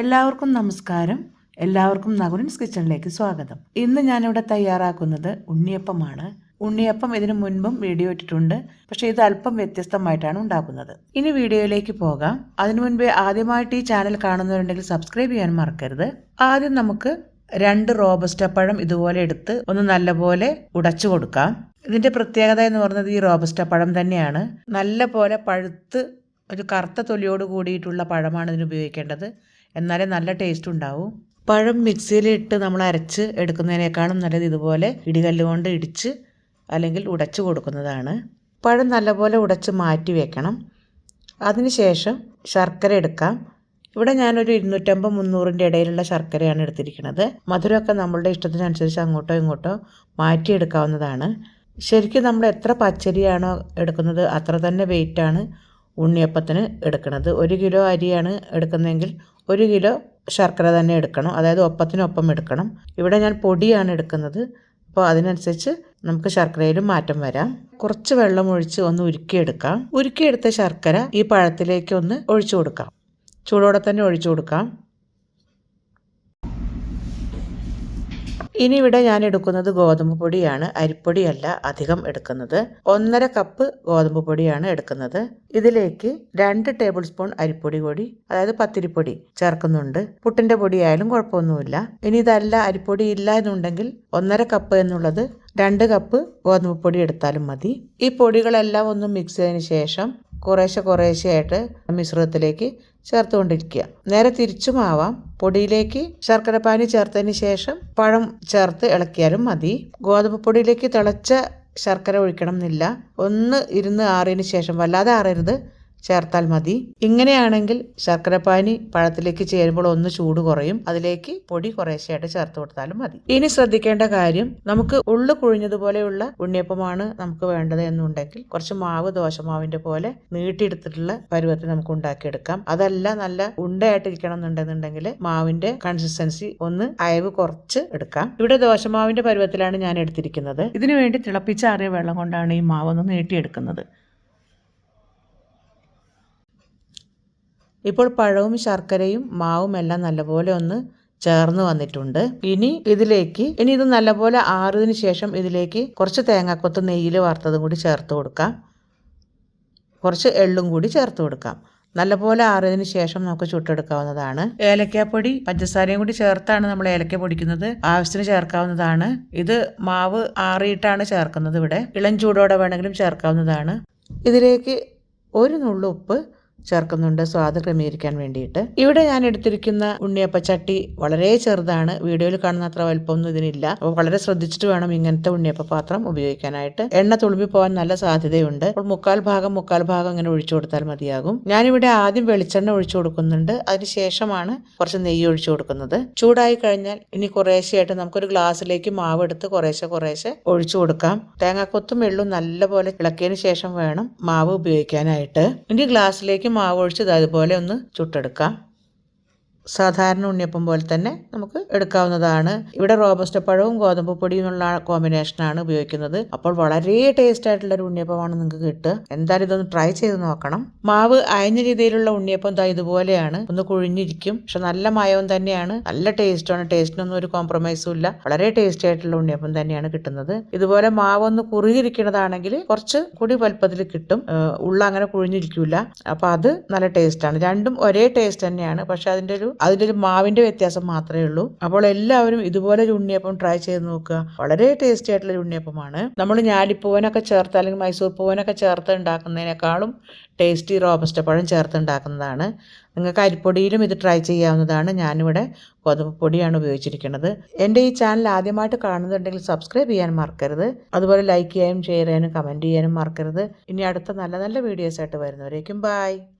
എല്ലാവർക്കും നമസ്കാരം. എല്ലാവർക്കും നകുലിൻസ് കിച്ചണിലേക്ക് സ്വാഗതം. ഇന്ന് ഞാനിവിടെ തയ്യാറാക്കുന്നത് ഉണ്ണിയപ്പമാണ്. ഉണ്ണിയപ്പം ഇതിനു മുൻപും വീഡിയോ ഇട്ടിട്ടുണ്ട്. പക്ഷെ ഇത് അല്പം വ്യത്യസ്തമായിട്ടാണ് ഉണ്ടാക്കുന്നത്. ഇനി വീഡിയോയിലേക്ക് പോകാം. അതിനു മുൻപേ ആദ്യമായിട്ട് ഈ ചാനൽ കാണുന്നവരുണ്ടെങ്കിൽ സബ്സ്ക്രൈബ് ചെയ്യാൻ മറക്കരുത്. ആദ്യം നമുക്ക് രണ്ട് റോബസ്റ്റ പഴം ഇതുപോലെ എടുത്ത് ഒന്ന് നല്ലപോലെ ഉടച്ചു കൊടുക്കാം. ഇതിന്റെ പ്രത്യേകത എന്ന് പറയുന്നത് ഈ റോബസ്റ്റ പഴം തന്നെയാണ്. നല്ല പോലെ പഴുത്ത് ഒരു കറുത്ത തൊലിയോട് കൂടിയിട്ടുള്ള പഴമാണ് ഇതിന് ഉപയോഗിക്കേണ്ടത്. എന്നാലേ നല്ല ടേസ്റ്റ് ഉണ്ടാവും. പഴം മിക്സിയിലിട്ട് നമ്മൾ അരച്ച് എടുക്കുന്നതിനേക്കാളും നല്ലത് ഇതുപോലെ ഇടികല്ല് കൊണ്ട് ഇടിച്ച് അല്ലെങ്കിൽ ഉടച്ച് കൊടുക്കുന്നതാണ്. പഴം നല്ലപോലെ ഉടച്ച് മാറ്റി വെക്കണം. അതിനുശേഷം ശർക്കര എടുക്കാം. ഇവിടെ ഞാനൊരു ഇരുന്നൂറ്റമ്പത് മുന്നൂറിന്റെ ഇടയിലുള്ള ശർക്കരയാണ് എടുത്തിരിക്കുന്നത്. മധുരമൊക്കെ നമ്മളുടെ ഇഷ്ടത്തിനനുസരിച്ച് അങ്ങോട്ടോ ഇങ്ങോട്ടോ മാറ്റിയെടുക്കാവുന്നതാണ്. ശരിക്കും നമ്മൾ എത്ര പച്ചരിയാണോ എടുക്കുന്നത് അത്ര തന്നെ വെയിറ്റാണ് ഉണ്ണിയപ്പത്തിന് എടുക്കുന്നത്. ഒരു കിലോ അരിയാണ് എടുക്കുന്നതെങ്കിൽ ഒരു കിലോ ശർക്കര തന്നെ എടുക്കണം. അതായത് ഒപ്പത്തിനൊപ്പം എടുക്കണം. ഇവിടെ ഞാൻ പൊടിയാണ് എടുക്കുന്നത്. അപ്പോൾ അതിനനുസരിച്ച് നമുക്ക് ശർക്കരയിലും മാറ്റം വരാം. കുറച്ച് വെള്ളം ഒഴിച്ച് ഒന്ന് ഉരുക്കിയെടുക്കാം. ഉരുക്കിയെടുത്ത ശർക്കര ഈ പഴത്തിലേക്ക് ഒന്ന് ഒഴിച്ചു കൊടുക്കാം. ചൂടോടെ തന്നെ ഒഴിച്ചു കൊടുക്കാം. ഇനി ഇവിടെ ഞാൻ എടുക്കുന്നത് ഗോതമ്പ് പൊടിയാണ്. അരിപ്പൊടിയല്ല അധികം എടുക്കുന്നത്. ഒന്നര കപ്പ് ഗോതമ്പ് പൊടിയാണ് എടുക്കുന്നത്. ഇതിലേക്ക് രണ്ട് ടേബിൾ സ്പൂൺ അരിപ്പൊടി കൂടി അതായത് പത്തിരിപ്പൊടി ചേർക്കുന്നുണ്ട്. പുട്ടിന്റെ പൊടിയായാലും കുഴപ്പമൊന്നുമില്ല. ഇനി ഇതല്ല അരിപ്പൊടി ഇല്ല എന്നുണ്ടെങ്കിൽ ഒന്നര കപ്പ് എന്നുള്ളത് രണ്ട് കപ്പ് ഗോതമ്പ് പൊടി എടുത്താലും മതി. ഈ പൊടികളെല്ലാം ഒന്ന് മിക്സ് ചെയ്തതിന് ശേഷം കുറേശ്ശെ കുറേശ്ശെയായിട്ട് മിശ്രിതത്തിലേക്ക് ചേർത്തുകൊണ്ടിരിക്കുക. നേരെ തിരിച്ചുമാവാം. പൊടിയിലേക്ക് ശർക്കരപ്പാനി ചേർത്തതിന് ശേഷം പഴം ചേർത്ത് ഇളക്കിയാലും മതി. ഗോതമ്പ് പൊടിയിലേക്ക് തിളച്ച ശർക്കര ഒഴിക്കണം എന്നില്ല ഒന്ന് ഇരുന്ന് ആറിയതിന് ശേഷം വല്ലാതെ ആറരുത്. ചേർത്താൽ മതി. ഇങ്ങനെയാണെങ്കിൽ ശർക്കരപ്പാനി പഴത്തിലേക്ക് ചേരുമ്പോൾ ഒന്ന് ചൂട് കുറയും. അതിലേക്ക് പൊടി കുറേശ്ശെയായിട്ട് ചേർത്ത് കൊടുത്താലും മതി. ഇനി ശ്രദ്ധിക്കേണ്ട കാര്യം നമുക്ക് ഉള്ളു കുഴിഞ്ഞതുപോലെയുള്ള ഉണ്ണിയപ്പമാണ് നമുക്ക് വേണ്ടത് എന്നുണ്ടെങ്കിൽ കുറച്ച് മാവ് ദോശമാവിന്റെ പോലെ നീട്ടിയെടുത്തിട്ടുള്ള പരുവത്തിൽ നമുക്ക് ഉണ്ടാക്കിയെടുക്കാം. അതല്ല നല്ല ഉണ്ടയായിട്ടിരിക്കണം എന്നുണ്ടെന്നുണ്ടെങ്കിൽ മാവിന്റെ കൺസിസ്റ്റൻസി ഒന്ന് അയവ് കുറച്ച് എടുക്കാം. ഇവിടെ ദോശമാവിന്റെ പരുവത്തിലാണ് ഞാൻ എടുത്തിരിക്കുന്നത്. ഇതിനു വേണ്ടി തിളപ്പിച്ചാറിയ വെള്ളം കൊണ്ടാണ് ഈ മാവ് ഒന്ന് നീട്ടിയെടുക്കുന്നത്. ഇപ്പോൾ പഴവും ശർക്കരയും മാവും എല്ലാം നല്ലപോലെ ഒന്ന് ചേർന്ന് വന്നിട്ടുണ്ട്. ഇനി ഇതിലേക്ക് ഇനി ഇത് നല്ലപോലെ ആറിയതിന് ശേഷം ഇതിലേക്ക് കുറച്ച് തേങ്ങാക്കൊത്ത് നെയ്യിൽ വറുത്തതും കൂടി ചേർത്ത് കൊടുക്കാം. കുറച്ച് എള്ളും കൂടി ചേർത്ത് കൊടുക്കാം. നല്ലപോലെ ആറിയതിന് ശേഷം നമുക്ക് ചുട്ടെടുക്കാവുന്നതാണ്. ഏലക്കാപ്പൊടി പഞ്ചസാരയും കൂടി ചേർത്താണ് നമ്മൾ ഏലക്ക പൊടിക്കുന്നത്. ആവശ്യത്തിന് ചേർക്കാവുന്നതാണ്. ഇത് മാവ് ആറിയിട്ടാണ് ചേർക്കുന്നത് ഇവിടെ. ഇളം ചൂടോടെ വേണമെങ്കിലും ചേർക്കാവുന്നതാണ്. ഇതിലേക്ക് ഒരു നുള്ളു ഉപ്പ് ചേർക്കുന്നുണ്ട്. സ്വാദ് ക്രമീകരിക്കാൻ വേണ്ടിയിട്ട്. ഇവിടെ ഞാൻ എടുത്തിരിക്കുന്ന ഉണ്ണിയപ്പ ചട്ടി വളരെ ചെറുതാണ്. വീഡിയോയിൽ കാണുന്ന അത്ര വലുപ്പമൊന്നും ഇതിനില്ല. അപ്പോൾ വളരെ ശ്രദ്ധിച്ചിട്ട് വേണം ഇങ്ങനത്തെ ഉണ്ണിയപ്പ പാത്രം ഉപയോഗിക്കാനായിട്ട്. എണ്ണ തുളുമ്പി പോകാൻ നല്ല സാധ്യതയുണ്ട്. അപ്പോൾ മുക്കാൽ ഭാഗം മുക്കാൽ ഭാഗം ഇങ്ങനെ ഒഴിച്ചു കൊടുത്താൽ മതിയാകും. ഞാനിവിടെ ആദ്യം വെളിച്ചെണ്ണ ഒഴിച്ചു കൊടുക്കുന്നുണ്ട്. അതിനുശേഷമാണ് കുറച്ച് നെയ്യ് ഒഴിച്ചു കൊടുക്കുന്നത്. ചൂടായി കഴിഞ്ഞാൽ ഇനി കുറേശ്ശെയായിട്ട് നമുക്കൊരു ഗ്ലാസ്സിലേക്ക് മാവ് എടുത്ത് കുറേശ്ശെ കുറേശ്ശെ ഒഴിച്ചു കൊടുക്കാം. തേങ്ങാക്കൊത്തും എള്ളും നല്ലപോലെ ഇളക്കിയതിന് ശേഷം വേണം മാവ് ഉപയോഗിക്കാനായിട്ട്. ഇനി ഗ്ലാസ്സിലേക്ക് മാവ് ഒഴിച്ച് അതുപോലെ ഒന്ന് ചുട്ടെടുക്കാം. സാധാരണ ഉണ്ണിയപ്പം പോലെ തന്നെ നമുക്ക് എടുക്കാവുന്നതാണ്. ഇവിടെ റോബസ്റ്റ പഴവും ഗോതമ്പ് പൊടിയുമുള്ള കോമ്പിനേഷനാണ് ഉപയോഗിക്കുന്നത്. അപ്പോൾ വളരെ ടേസ്റ്റ് ആയിട്ടുള്ള ഒരു ഉണ്ണിയപ്പമാണ് നിങ്ങൾക്ക് കിട്ടുക. എന്തായാലും ഇതൊന്ന് ട്രൈ ചെയ്ത് നോക്കണം. മാവ് അയഞ്ഞ രീതിയിലുള്ള ഉണ്ണിയപ്പം ഇതാ ഇതുപോലെയാണ്. ഒന്ന് കുഴിഞ്ഞിരിക്കും. പക്ഷെ നല്ല മായവും തന്നെയാണ്. നല്ല ടേസ്റ്റാണ് ടേസ്റ്റിനൊന്നും ഒരു കോംപ്രമൈസും ഇല്ല. വളരെ ടേസ്റ്റി ആയിട്ടുള്ള ഉണ്ണിയപ്പം തന്നെയാണ് കിട്ടുന്നത്. ഇതുപോലെ മാവ് ഒന്ന് കുറുകിയിരിക്കുന്നതാണെങ്കിൽ കുറച്ച് കൂടി വലുപ്പത്തിൽ കിട്ടും. ഉള്ള അങ്ങനെ കുഴിഞ്ഞിരിക്കില്ല അപ്പോൾ അത് നല്ല ടേസ്റ്റാണ് രണ്ടും ഒരേ ടേസ്റ്റ് തന്നെയാണ്. പക്ഷെ അതിന്റെ ഒരു അതിന്റെ ഒരു മാവിന്റെ വ്യത്യാസം മാത്രമേ ഉള്ളൂ. അപ്പോൾ എല്ലാവരും ഇതുപോലെ ഒരു ഉണ്ണിയപ്പം ട്രൈ ചെയ്ത് നോക്കുക. വളരെ ടേസ്റ്റി ആയിട്ടുള്ള ഒരു ഉണ്ണിയപ്പമാണ്. നമ്മൾ ഞാലിപ്പൂവനൊക്കെ ചേർത്ത് അല്ലെങ്കിൽ മൈസൂർ പൂവനൊക്കെ ചേർത്ത് ഉണ്ടാക്കുന്നതിനേക്കാളും ടേസ്റ്റി റോബസ്റ്റ പഴം ചേർത്ത് ഉണ്ടാക്കുന്നതാണ്. നിങ്ങൾക്ക് അരിപ്പൊടിയിലും ഇത് ട്രൈ ചെയ്യാവുന്നതാണ്. ഞാനിവിടെ ഗോതമ്പ് പൊടിയാണ് ഉപയോഗിച്ചിരിക്കുന്നത്. എന്റെ ഈ ചാനൽ ആദ്യമായിട്ട് കാണുന്നുണ്ടെങ്കിൽ സബ്സ്ക്രൈബ് ചെയ്യാൻ മറക്കരുത്. അതുപോലെ ലൈക്ക് ചെയ്യാനും ഷെയർ ചെയ്യാനും കമന്റ് ചെയ്യാനും മറക്കരുത്. ഇനി അടുത്ത നല്ല നല്ല വീഡിയോസ് വീഡിയോസായിട്ട് വരുന്നവരേക്കും ബായ്